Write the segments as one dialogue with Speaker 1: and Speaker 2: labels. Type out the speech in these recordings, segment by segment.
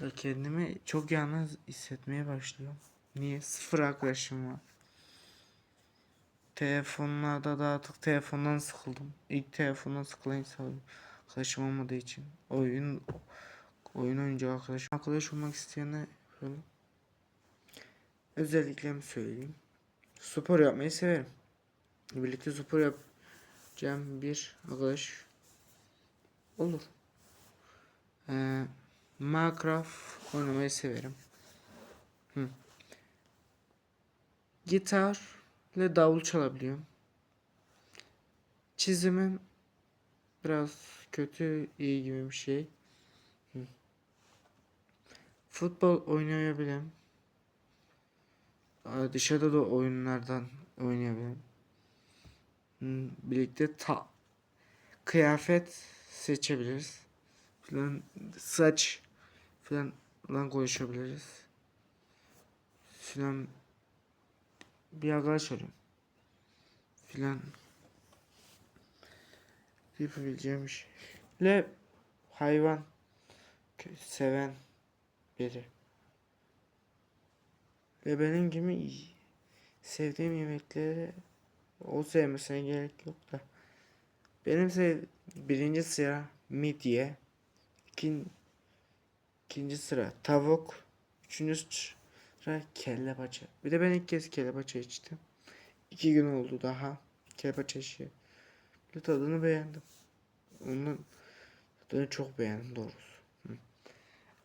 Speaker 1: Ya Kendimi çok yalnız hissetmeye başlıyorum. Niye? Sıfır arkadaşım var. Telefonlarda da artık telefondan sıkıldım. İlk telefondan sıkılan insan arkadaşım olmadığı için. Oyun oyun oyuncu arkadaşım. Arkadaş olmak isteyene böyle özelliklerimi söyleyeyim. Spor yapmayı severim. Birlikte spor yapacağım bir arkadaş olur. Ee, Minecraft oynamayı severim. Hı. Gitar ve davul çalabiliyorum. Çizimim biraz kötü iyi gibi bir şey. Hı. Futbol oynayabilirim. Aa, Dışarıda da oyunlardan oynayabilirim. Birlikte ta kıyafet seçebiliriz. Falan saç falan lan konuşabiliriz. Filan bir arkadaş arıyorum. Filan yapabileceğim şey. Le hayvan seven biri. Ve benim gibi sevdiğim yemekleri o sevmesine gerek yok da. Benim sev birinci sıra midye. İkin, ikinci sıra tavuk. Üçüncü sıra kelle paça. Bir de ben ilk kez kelle paça içtim. İki gün oldu daha. Kelle paça işi. Bir tadını beğendim. Onun tadını çok beğendim doğrusu.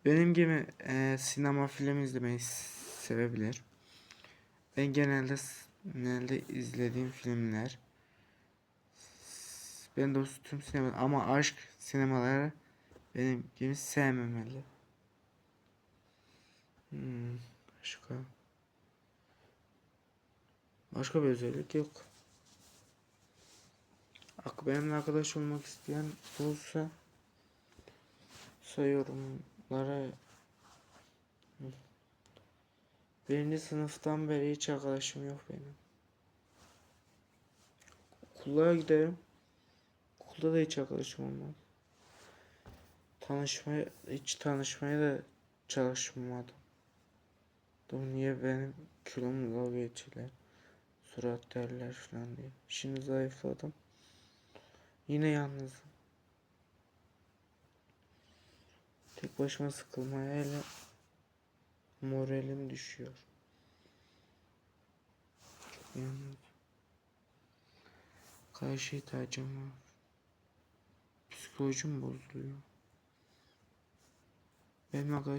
Speaker 1: Benim gibi e, sinema film izlemeyi sevebilir. Ben genelde genelde izlediğim filmler ben dostum sinema ama aşk sinemaları benim gibi sevmemeli. Hmm, başka başka bir özellik yok. Benimle arkadaş olmak isteyen olursa sayıyorumlara Birinci sınıftan beri hiç arkadaşım yok benim. Okullara giderim. Okulda da hiç arkadaşım olmaz. Tanışmaya, hiç tanışmaya da çalışmadım. Dur niye benim kilomla dalga geçiyorlar. Surat derler falan diye. Şimdi zayıfladım. Yine yalnızım. Tek başıma sıkılmaya hele moralim düşüyor. Çok yalnız. Karşı ihtiyacım var. Psikolojim bozuluyor. Benim arkadaşım